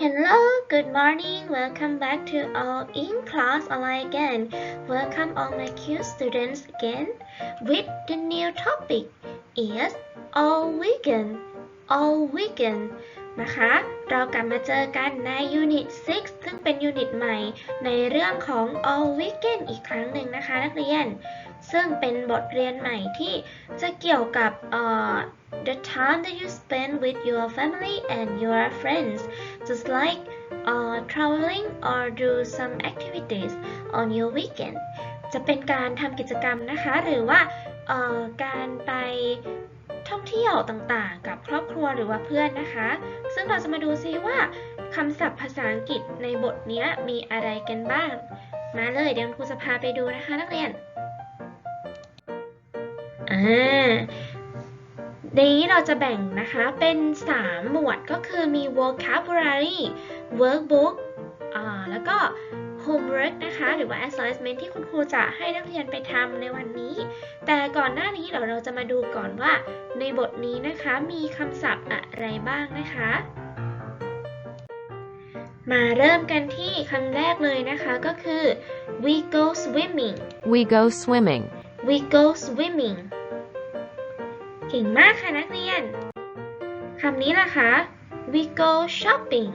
Hello, good morning. Welcome back to our in class online again. Welcome all my cute students again with the new topic is all vegan. All vegan นะคะ เรากลับมาเจอกันใน Unit 6 ซึ่งเป็น Unit ใหม่ในเรื่องของ all vegan อีกครั้งหนึ่งนะคะนักเรียน ซึ่งเป็นบทเรียนใหม่ที่จะเกี่ยวกับ the time that you spend with your family and your friends just like uh, traveling or do some activities on your weekend จะเป็นการทำกิจกรรมนะคะ หรือว่าการไปท่องเที่ยวต่างๆ กับครอบครัวหรือว่าเพื่อนนะคะ ซึ่งเราจะมาดูซิว่าคำศัพท์ภาษาอังกฤษในบทนี้มีอะไรกันบ้าง มาเลยเดี๋ยวครูจะพาไปดูนะคะนักเรียน นนี้เราจะแบ่งนะคะเป็น 3 หมวดก็คือมี vocabulary workbook อ่าแล้วก็ homework นะคะ หรือว่า assignment ที่คุณครูจะให้นักเรียนไปทำในวันนี้ แต่ก่อนหน้านี้เดี๋ยวเราจะมาดูก่อนว่าในบทนี้นะคะมีคำศัพท์อะไรบ้างนะคะ มาเริ่มกันที่คำแรกเลยนะคะก็คือ we go swimming We go swimming. we go swimming เก่งมากค่ะนักเรียน คำนี้ล่ะคะ we go shopping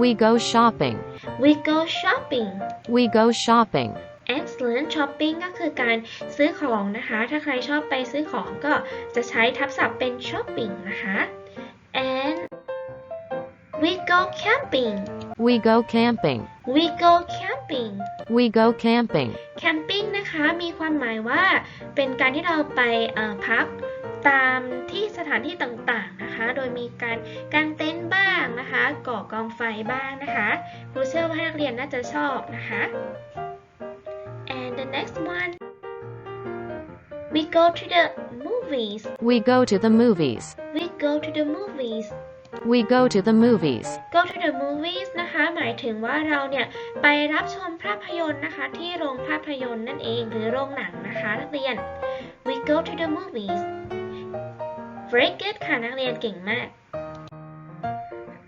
We go shopping. we go shopping We go shopping. excellent shopping ก็คือการซื้อของนะคะ ถ้าใครชอบไปซื้อของก็จะใช้ทับศัพท์เป็น shopping นะคะ and we go camping We go camping. we go camping We go camping. camping นะคะ มีความหมายว่าเป็นการที่เราไปเอ่อพัก ตามที่สถานที่ต่างๆนะคะ โดยมีการกางเต็นท์บ้างนะคะ ก่อกองไฟบ้างนะคะครูเชื่อว่านักเรียนน่าจะชอบนะคะ and the next one we go to the movies We go to the movies. we go to the movies We go to the movies. go to the movies นะคะ หมายถึงว่าเราเนี่ยไปรับชมภาพยนตร์นะคะ ที่โรงภาพยนตร์นั่นเองหรือโรงหนังนะคะ นักเรียน we go to the movies very good ค่ะนักเรียนเก่งมาก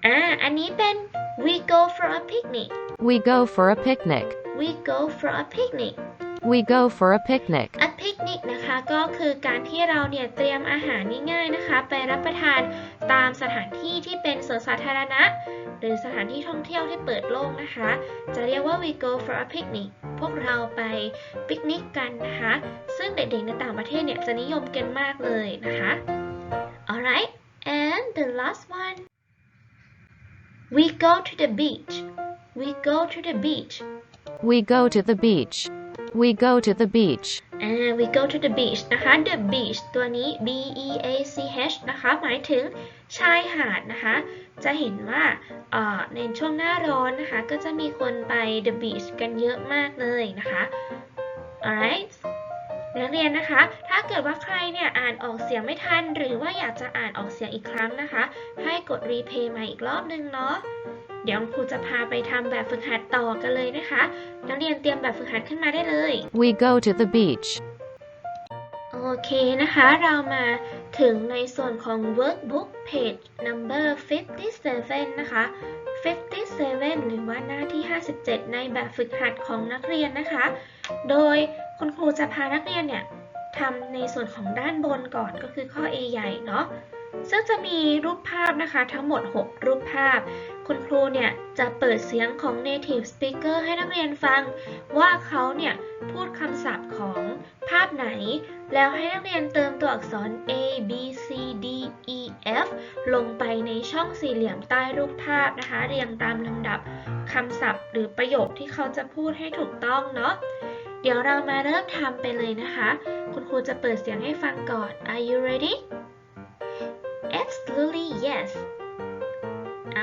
อ่า อันนี้เป็น we go for a picnic We go for a picnic. we go for a picnic We go for a picnic. a picnic นะคะก็คือการที่เราเนี่ยเตรียมอาหารง่ายๆนะคะ ไปรับประทานตามสถานที่ที่เป็นสวนสาธารณะ หรือสถานที่ท่องเที่ยวที่เปิดโล่งนะคะ จะเรียกว่า we go for a picnic พวกเราไปปิกนิกกันนะคะ ซึ่งเด็กๆในต่างประเทศเนี่ยจะนิยมกันมากเลยนะคะ alright and the last one we go to the beach we go to the beach We go to the beach. We go to the beach. อ่า we go to the beach นะคะ the beach ตัวนี้ b e a c h นะคะ หมายถึงชายหาดนะคะ จะเห็นว่าเอ่อในช่วงหน้าร้อนนะคะ ก็จะมีคนไป the beach กันเยอะมากเลยนะคะ alright นักเรียนนะคะ ถ้าเกิดว่าใครเนี่ยอ่านออกเสียงไม่ทัน หรือว่าอยากจะอ่านออกเสียงอีกครั้งนะคะ ให้กดรีเพย์มาอีกรอบนึงเนาะ เดี๋ยวครูจะพาไปทำแบบฝึกหัดต่อกันเลยนะคะ นักเรียนเตรียมแบบฝึกหัดขึ้นมาได้เลย We go to the beach. โอเคนะคะ เรามาถึงในส่วนของ workbook page number 57 นะคะ 57 หรือว่าหน้าที่ 57 ในแบบฝึกหัดของนักเรียนนะคะ โดยคุณครูจะพานักเรียนเนี่ยทำในส่วนของด้านบนก่อนก็คือข้อ A ใหญ่เนาะซึ่งจะมีรูปภาพนะคะทั้งหมด 6 รูปภาพ คุณครูเนี่ยจะเปิดเสียงของ native speaker ให้นักเรียนฟัง ว่าเขาเนี่ยพูดคำศัพท์ของภาพไหน แล้วให้นักเรียนเติมตัวอักษร A B C D E F ลงไปในช่องสี่เหลี่ยมใต้รูปภาพนะคะ เรียงตามลำดับคำศัพท์หรือประโยคที่เขาจะพูดให้ถูกต้องเนาะ เดี๋ยวเรามาเริ่มทำไปเลยนะคะ คุณครูจะเปิดเสียงให้ฟังก่อน Are you ready? Absolutely yes.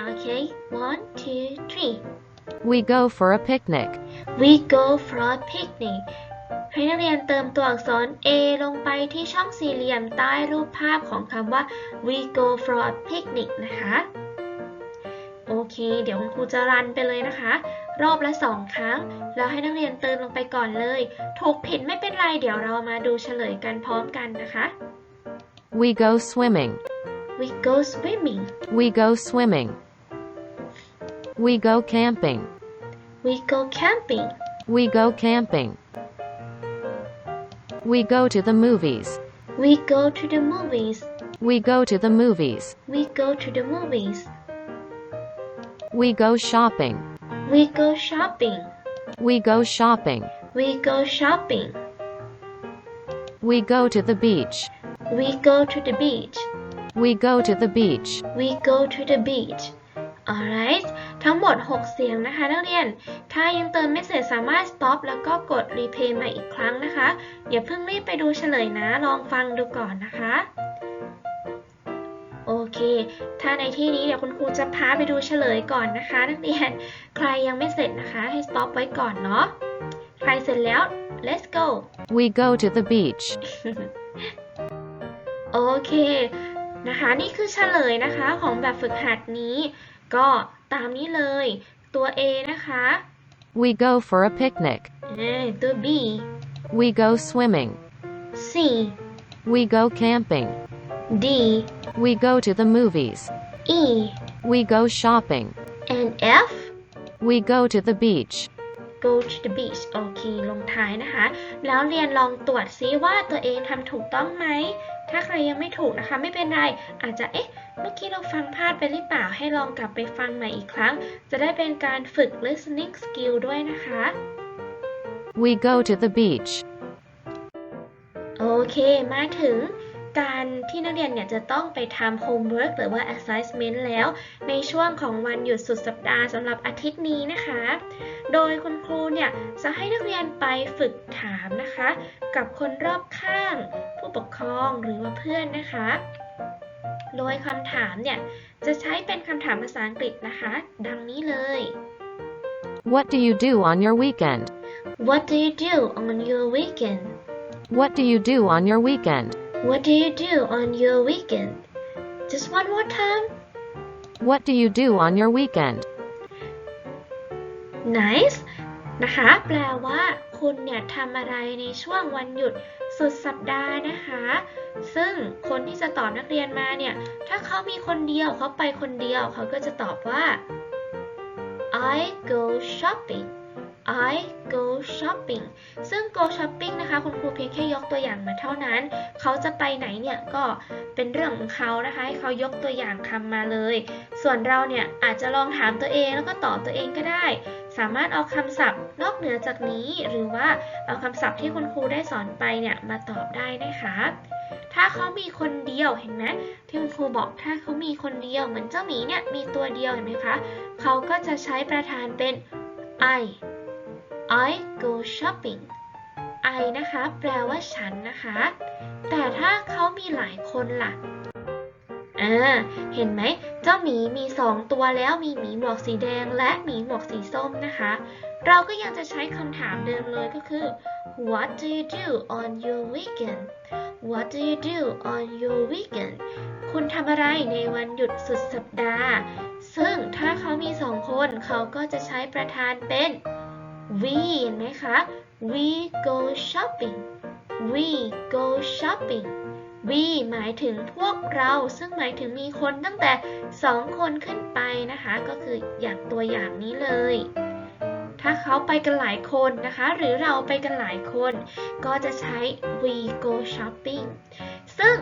Okay, one, two, three. We go for a picnic. We go for a picnic ให้นักเรียนเติมตัวอักษร A ลงไปที่ช่องสี่เหลี่ยมใต้รูปภาพของคำว่า we go for a picnic นะคะ โอเค เดี๋ยวคุณครูจะรันไปเลยนะคะ รอบละสองครั้ง แล้วให้นักเรียนเติมลงไปก่อนเลย ถูกผิดไม่เป็นไร เดี๋ยวเรามาดูเฉลยกันพร้อมกันนะคะ We go swimming. we go swimming We go swimming. We go camping. We go camping. We go camping. We go to the movies. We go to the movies. We go to the movies. We go to the movies. We go shopping. We go shopping. We go shopping. We go shopping. We go to the beach. We go to the beach. We go to the beach. We go to the beach. alright ทั้งหมด 6 เสียงนะคะนักเรียน ถ้ายังเติมไม่เสร็จสามารถ stop แล้วก็กด replay มาอีกครั้งนะคะ อย่าเพิ่งรีบไปดูเฉลยนะ ลองฟังดูก่อนนะคะ โอเค ถ้าในที่นี้เดี๋ยวคุณครูจะพาไปดูเฉลยก่อนนะคะ นักเรียน ใครยังไม่เสร็จนะคะ ให้ stop ไว้ก่อนเนาะ ใครเสร็จแล้ว let's go We go to the beach. โอเค นะคะ นี่คือเฉลยนะคะของแบบฝึกหัดนี้ ก็ตามนี้เลย ตัว A นะคะ We go for a picnic. เอ่อตัว B We go swimming. C We go camping. D We go to the movies. E We go shopping. and F We go to the beach. go to the beach โอเค ลงท้ายนะคะ แล้วเรียนลองตรวจซิว่าตัวเองทำถูกต้องไหม ถ้าใครยังไม่ถูกนะคะ ไม่เป็นไร อาจจะ เอ๊ะ เมื่อกี้เราฟังพลาดไปหรือเปล่า ให้ลองกลับไปฟังใหม่อีกครั้ง จะได้เป็นการฝึก listening skill ด้วยนะคะ We go to the beach. โอเค มาถึง การที่นักเรียนเนี่ยจะต้องไปทำ homework หรือว่า assignment แล้ว ในช่วงของวันหยุดสุดสัปดาห์สำหรับอาทิตย์นี้นะคะ โดยคุณครูเนี่ยจะให้นักเรียนไปฝึกถามนะคะ กับคนรอบข้าง ผู้ปกครองหรือว่าเพื่อนนะคะ โดยคำถามเนี่ยจะใช้เป็นคำถามภาษาอังกฤษนะคะ ดังนี้เลย What do you do on your weekend? What do you do on your weekend What do you do on your weekend? What do you do on your weekend Just one more time What do you do on your weekend? nice นะคะ แปลว่า คุณเนี่ยทำอะไรในช่วงวันหยุดสุดสัปดาห์นะคะ ซึ่งคนที่จะตอบนักเรียนมาเนี่ย ถ้าเขามีคนเดียวเขาไปคนเดียว เขาก็จะตอบว่า I go shopping I go shopping ซึ่ง go shopping นะคะคุณครูเพียงแค่ยกตัวอย่างมาเท่านั้น เขาจะไปไหนเนี่ยก็เป็นเรื่องของเขานะคะให้เขายกตัวอย่างคำมาเลย ส่วนเราเนี่ยอาจจะลองถามตัวเองแล้วก็ตอบตัวเองก็ได้ สามารถเอาคำศัพท์นอกเหนือจากนี้หรือว่าเอาคำศัพท์ที่คุณครูได้สอนไปเนี่ยมาตอบได้นะคะถ้าเขามีคนเดียวเห็นไหมที่คุณครูบอกถ้าเขามีคนเดียวเหมือนเจ้าหมีเนี่ยมีตัวเดียวเห็นไหมคะเขาก็จะใช้ประธานเป็น I I go shopping I นะคะ แปลว่าฉันนะคะ แต่ถ้าเขามีหลายคนล่ะอ่าเห็นไหม เจ้าหมีมี2ตัวแล้วมีหมีหมวกสีแดงและหมีหมวกสีส้มนะคะ เราก็ยังจะใช้คำถามเดิมเลยก็คือ What do you do on your weekend What do you do on your weekend คุณทำอะไรในวันหยุดสุดสัปดาห์ ซึ่งถ้าเขามีสองคนเขาก็จะใช้ประธานเป็น we เห็นไหมคะ we go shopping we go shopping we หมายถึงพวกเรา ซึ่งหมายถึงมีคนตั้งแต่ 2 คนขึ้นไปนะคะ ก็คืออย่างตัวอย่างนี้เลย ถ้าเขาไปกันหลายคนนะคะ หรือเราไปกันหลายคน ก็จะใช้ we go shopping ซึ่ง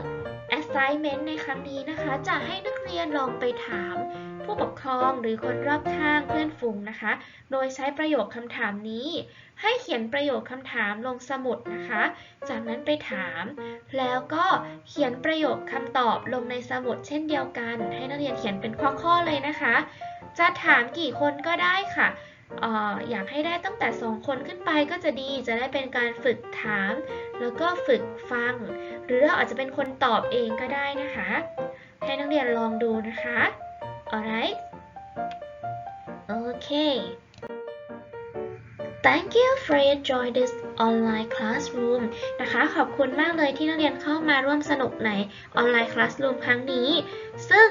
assignment ในครั้งนี้นะคะ จะให้นักเรียนลองไปถาม ผู้ปกครองหรือคนรอบข้างเพื่อนฝูงนะคะ โดยใช้ประโยคคำถามนี้ ให้เขียนประโยคคำถามลงสมุดนะคะ จากนั้นไปถาม แล้วก็เขียนประโยคคำตอบลงในสมุดเช่นเดียวกัน ให้นักเรียนเขียนเป็นข้อๆเลยนะคะ จะถามกี่คนก็ได้ค่ะอออยากให้ได้ตั้งแต่ 2 คนขึ้นไปก็จะดี จะได้เป็นการฝึกถาม แล้วก็ฝึกฟัง หรือเราอาจจะเป็นคนตอบเองก็ได้นะคะ ให้นักเรียนลองดูนะคะ alright okay Thank you for joining this online classroom นะคะ ขอบคุณมากเลยที่นักเรียนเข้ามาร่วมสนุกในออนไลน์ classroom ครั้งนี้ ซึ่ง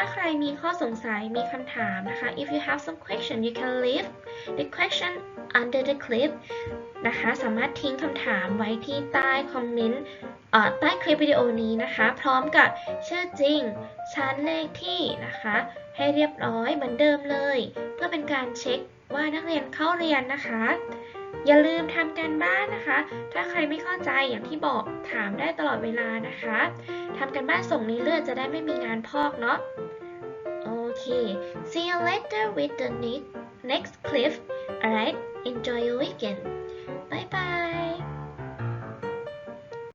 ถ้าใครมีข้อสงสัยมีคำถามนะคะ if you have some question you can leave the question under the clip นะคะ สามารถทิ้งคำถามไว้ที่ใต้คอมเมนต์ใต้คลิปวิดีโอนี้นะคะ พร้อมกับชื่อจริง ชั้นเลขที่นะคะ ให้เรียบร้อยเหมือนเดิมเลย เพื่อเป็นการเช็คว่านักเรียนเข้าเรียนนะคะ อย่าลืมทำการบ้านนะคะ ถ้าใครไม่เข้าใจอย่างที่บอกถามได้ตลอดเวลานะคะทำการบ้านส่งในเลือดจะได้ไม่มีงานพอกเนาะ Okay, see you later with the next clip. Alright, enjoy your weekend. Bye bye.